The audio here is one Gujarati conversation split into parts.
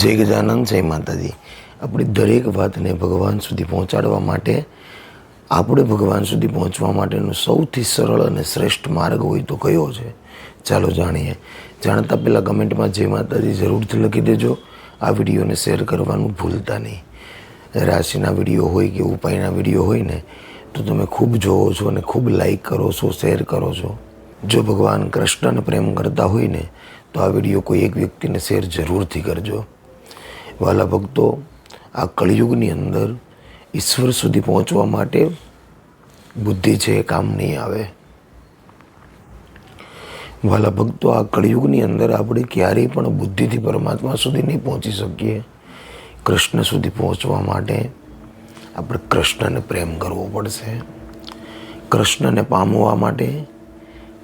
જય ગજાનંદ, જય માતાજી. આપણી દરેક વાતને ભગવાન સુધી પહોંચાડવા માટે, આપણે ભગવાન સુધી પહોંચવા માટેનો સૌથી સરળ અને શ્રેષ્ઠ માર્ગ હોય તો કયો છે? ચાલો જાણીએ. જાણતા પહેલાં કમેન્ટમાં જય માતાજી જરૂરથી લખી દેજો. આ વિડીયોને શેર કરવાનું ભૂલતા નહીં. રાશિના વીડિયો હોય કે ઉપાયના વીડિયો હોય ને, તો તમે ખૂબ જોવો છો અને ખૂબ લાઈક કરો છો, શેર કરો છો. જો ભગવાન કૃષ્ણને પ્રેમ કરતા હોય ને, તો આ વીડિયો કોઈ એક વ્યક્તિને શેર જરૂરથી કરજો. વાલા ભક્તો, આ કળિયુગની અંદર ઈશ્વર સુધી પહોંચવા માટે બુદ્ધિ છે એ કામ નહીં આવે. વાલા ભક્તો, આ કળિયુગની અંદર આપણે ક્યારેય પણ બુદ્ધિથી પરમાત્મા સુધી નહીં પહોંચી શકીએ. કૃષ્ણ સુધી પહોંચવા માટે આપણે કૃષ્ણને પ્રેમ કરવો પડશે. કૃષ્ણને પામવા માટે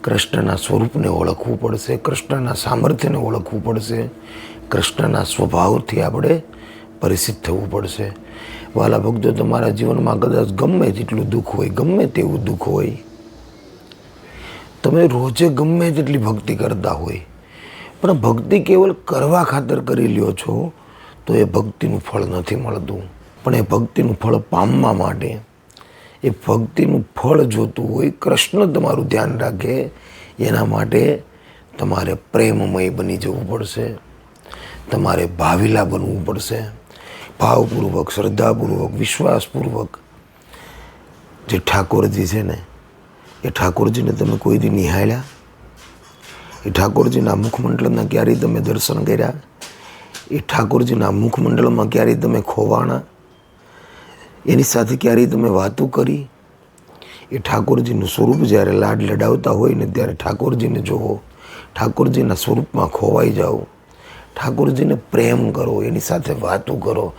કૃષ્ણના સ્વરૂપને ઓળખવું પડશે, કૃષ્ણના સામર્થ્યને ઓળખવું પડશે, કૃષ્ણના સ્વભાવથી આપણે પરિચિત થવું પડશે. વાલા ભક્તો, તમારા જીવનમાં કદાચ ગમે તેટલું દુઃખ હોય, ગમે તેવું દુઃખ હોય, તમે રોજે ગમે તેટલી ભક્તિ કરતા હોય, પણ ભક્તિ કેવલ કરવા ખાતર કરી લ્યો છો, તો એ ભક્તિનું ફળ નથી મળતું. પણ એ ભક્તિનું ફળ પામવા માટે એ ભક્તિનું ફળ જોતું હોય, કૃષ્ણ તમારું ધ્યાન રાખે, એના માટે તમારે પ્રેમમય બની જવું પડશે. તમારે ભાવિલા બનવું પડશે. ભાવપૂર્વક, શ્રદ્ધાપૂર્વક, વિશ્વાસપૂર્વક. જે ઠાકોરજી છે ને, એ ઠાકોરજીને તમે કોઈ દી નિહાળ્યા? એ ઠાકોરજીના મુખમંડળના ક્યારેય તમે દર્શન કર્યા? એ ઠાકોરજીના મુખમંડળમાં ક્યારેય તમે ખોવાણા? એની સાથે ક્યારેય તમે વાતો કરી? એ ઠાકોરજીનું સ્વરૂપ જ્યારે લાડ લડાવતા હોય ને ત્યારે ઠાકોરજીને જોવો. ઠાકોરજીના સ્વરૂપમાં ખોવાઈ જાઓ. ઠાકોરજીને પ્રેમ કરો, એની સાથે વાતો કરો.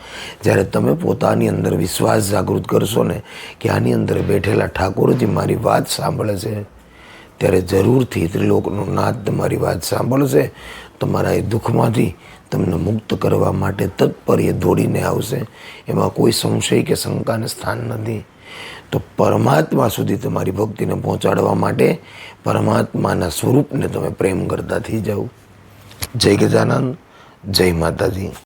જ્યારે તમે પોતાની અંદર વિશ્વાસ જાગૃત કરશો ને કે આની અંદર બેઠેલા ઠાકોરજી મારી વાત સાંભળે છે. ત્યારે જરૂરથી ત્રિલોકનો નાદ તમારી વાત સાંભળશે, તમારા એ દુઃખમાંથી તમને મુક્ત કરવા માટે તત્પર એ દોડીને આવશે. એમાં કોઈ સંશય કે શંકાને સ્થાન નથી. તો પરમાત્મા સુધી તમારી ભક્તિને પહોંચાડવા માટે પરમાત્માના સ્વરૂપને તમે પ્રેમ કરતા થઈ જાઓ. જય ગજાનંદ જય માતાજી.